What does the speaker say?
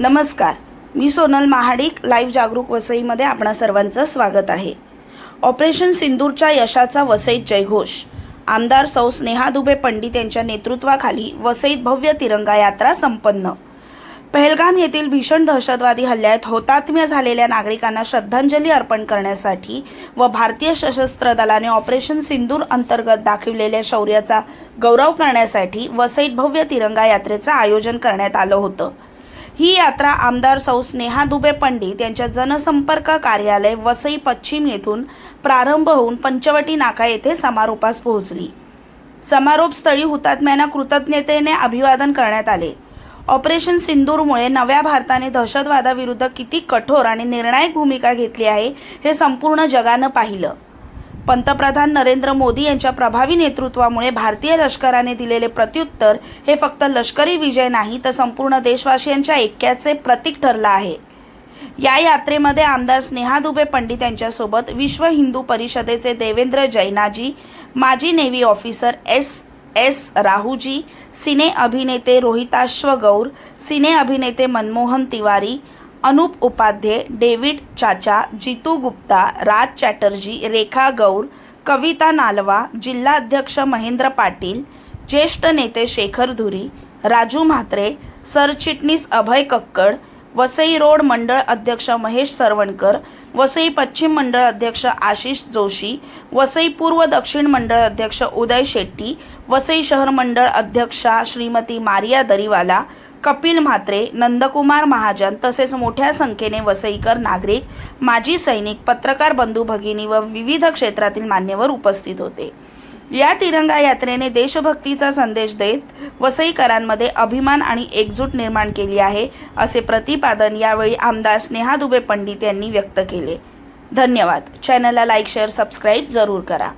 नमस्कार. मी सोनल महाडिक लाईव्ह जागरूक वसईमध्ये आपणा सर्वांचं स्वागत आहे. ऑपरेशन सिंदूरच्या यशाचा वसईत जयघोष. आमदार सौ स्नेहा दुबे पंडित यांच्या नेतृत्वाखाली वसईत भव्य तिरंगा यात्रा संपन्न. पहलगाम येथील भीषण दहशतवादी हल्ल्यात होतात्म्य झालेल्या नागरिकांना श्रद्धांजली अर्पण करण्यासाठी व भारतीय सशस्त्र दलाने ऑपरेशन सिंदूर अंतर्गत दाखविलेल्या शौर्याचा गौरव करण्यासाठी वसईत भव्य तिरंगा यात्रेचं आयोजन करण्यात आलं होतं. ही यात्रा आमदार सौ स्नेहा दुबे पंडित यांच्या जनसंपर्क कार्यालय वसई पश्चिम येथून प्रारंभ होऊन पंचवटी नाका येथे समारोपास पोहोचली. समारोपस्थळी हुतात्म्यांना कृतज्ञतेने अभिवादन करण्यात आले. ऑपरेशन सिंदूरमुळे नव्या भारताने दहशतवादाविरुद्ध किती कठोर आणि निर्णायक भूमिका घेतली आहे हे संपूर्ण जगानं पाहिलं. पंतप्रधान नरेंद्र मोदी यांच्या प्रभावी नेतृत्वामुळे भारतीय लष्कराने दिलेले प्रत्युत्तर हे फक्त लष्करी विजय नाही तर संपूर्ण देशवासियांच्या ऐक्याचे प्रतीक ठरलं आहे. या यात्रेमध्ये आमदार स्नेहा दुबे पंडित यांच्यासोबत विश्व हिंदू परिषदेचे देवेंद्र जैनाजी माजी navy officer S S Rahuji सिने अभिनेते रोहिताश्व गौर सिने अभिनेते मनमोहन तिवारी अनुप उपाध्ये डेव्हिड चाचा जितू गुप्ता राज चॅटर्जी रेखा गौर कविता नालवा जिल्हाध्यक्ष महेंद्र पाटील ज्येष्ठ नेते शेखर धुरी राजू म्हात्रे सरचिटणीस अभय कक्कड वसई रोड मंडळ अध्यक्ष महेश सरवणकर वसई पश्चिम मंडळ अध्यक्ष आशिष जोशी वसई पूर्व दक्षिण मंडळ अध्यक्ष उदय शेट्टी वसई शहर मंडळ अध्यक्षा श्रीमती मारिया दरीवाला कपिल म्हात्रे नंदकुमार महाजन तसेच मोठ्या संख्येने वसईकर नागरिक माजी सैनिक पत्रकार बंधू भगिनी व विविध क्षेत्रातील मान्यवर उपस्थित होते. या तिरंगा यात्रेने देशभक्तीचा संदेश देत वसईकरांमध्ये अभिमान आणि एकजूट निर्माण केली आहे असे प्रतिपादन यावेळी आमदार स्नेहा दुबे पंडित यांनी व्यक्त केले. धन्यवाद. चॅनलला लाईक शेअर सबस्क्राईब जरूर करा.